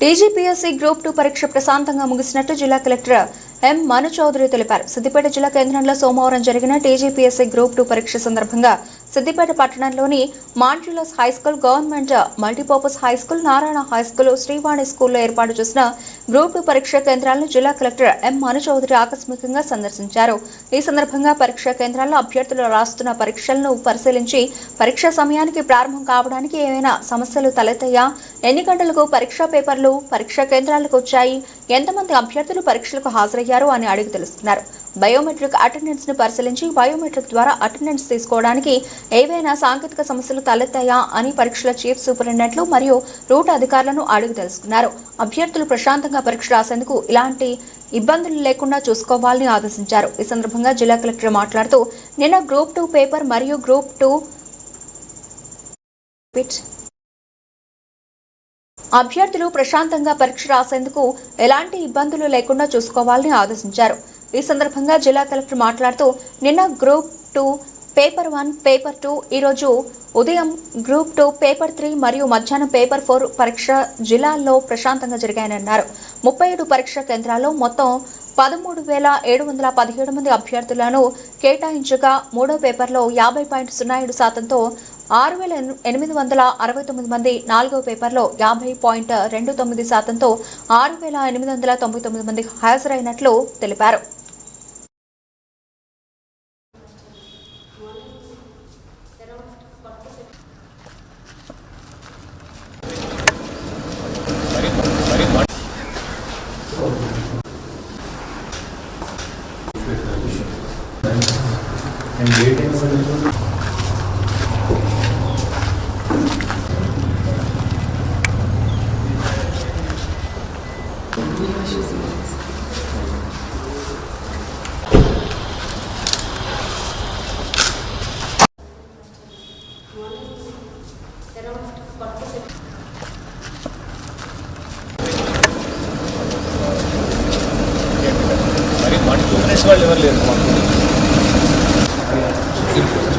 TGPSC group two పరీక్ష ప్రశాంతంగా ముగిసినట్టు జిల్లా కలెక్టర్ ఎం మను చౌదరి తెలిపారు. సిద్దిపేట జిల్లా కేంద్రంలో సోమవారం జరిగిన టీజీపీఎస్సీ గ్రూప్ టూ పరీక్ష సందర్భంగా సిద్దిపేట పట్టణంలోని మాండ్యులస్ high school government multipurpose high school Narayana high school Srivani స్కూల్లో ఏర్పాటు చేసిన గ్రూప్ టూ పరీక్షా కేంద్రాలను జిల్లా కలెక్టర్ ఎం మనుచౌదరి ఆకస్మికంగా సందర్శించారు. ఈ సందర్భంగా పరీక్షా కేంద్రాల్లో అభ్యర్థులు రాస్తున్న పరీక్షలను పరిశీలించి పరీక్షా సమయానికి ప్రారంభం కావడానికి ఏమైనా సమస్యలు తలెత్తాయా? ఎన్ని గంటలకు పరీక్షా పేపర్లు పరీక్షా కేంద్రాలకు వచ్చాయి? ఎంతమంది అభ్యర్థులు పరీక్షలకు హాజరయ్యారు అని అడిగి తెలుసుకున్నారు. బయోమెట్రిక్ అటెండెన్స్ను పరిశీలించి బయోమెట్రిక్ ద్వారా అటెండెన్స్ తీసుకోవడానికి ఏవైనా సాంకేతిక సమస్యలు తలెత్తాయా అని పరీక్షల చీఫ్ సూపరింటెండెంట్లు మరియు రూట్ అధికారులను అడిగి తెలుసుకున్నారు. అభ్యర్థులు ప్రశాంతంగా పరీక్ష రాసేందుకు ఇలాంటి ఇబ్బందులు లేకుండా చూసుకోవాలని ఆదేశించారు. ఈ సందర్భంగా జిల్లా కలెక్టర్ మాట్లాడుతూ నిన్న గ్రూప్ టూ పేపర్ మరియు గ్రూప్ టూ అభ్యర్థులు ప్రశాంతంగా పరీక్ష రాసేందుకు ఎలాంటి ఇబ్బందులు లేకుండా చూసుకోవాలని ఆదేశించారు. ఈ సందర్భంగా జిల్లా కలెక్టర్ మాట్లాడుతూ నిన్న group two paper one paper two ఈరోజు ఉదయం గ్రూప్ టూ పేపర్ త్రీ మరియు మధ్యాహ్నం పేపర్ ఫోర్ పరీక్ష జిల్లాల్లో ప్రశాంతంగా జరిగాయనన్నారు. ముప్పై ఏడు పరీక్షా కేంద్రాల్లో మొత్తం పదమూడు వేల ఏడు వందల పదిహేడు మంది అభ్యర్థులను కేటాయించగా మూడో పేపర్లో యాభై పాయింట్ సున్నా ఏడు శాతంతో ఆరు వేల ఎనిమిది వందల అరవై తొమ్మిది మంది నాలుగో పేపర్లో యాభై పాయింట్ రెండు తొమ్మిది శాతంతో ఆరు వేల ఎనిమిది వందల తొంభై తొమ్మిది మంది హాజరైనట్లు తెలిపారు. And date and solution. మరి వన్ టూ మినిట్స్ వాళ్ళు ఎవరు లేరు tiempos.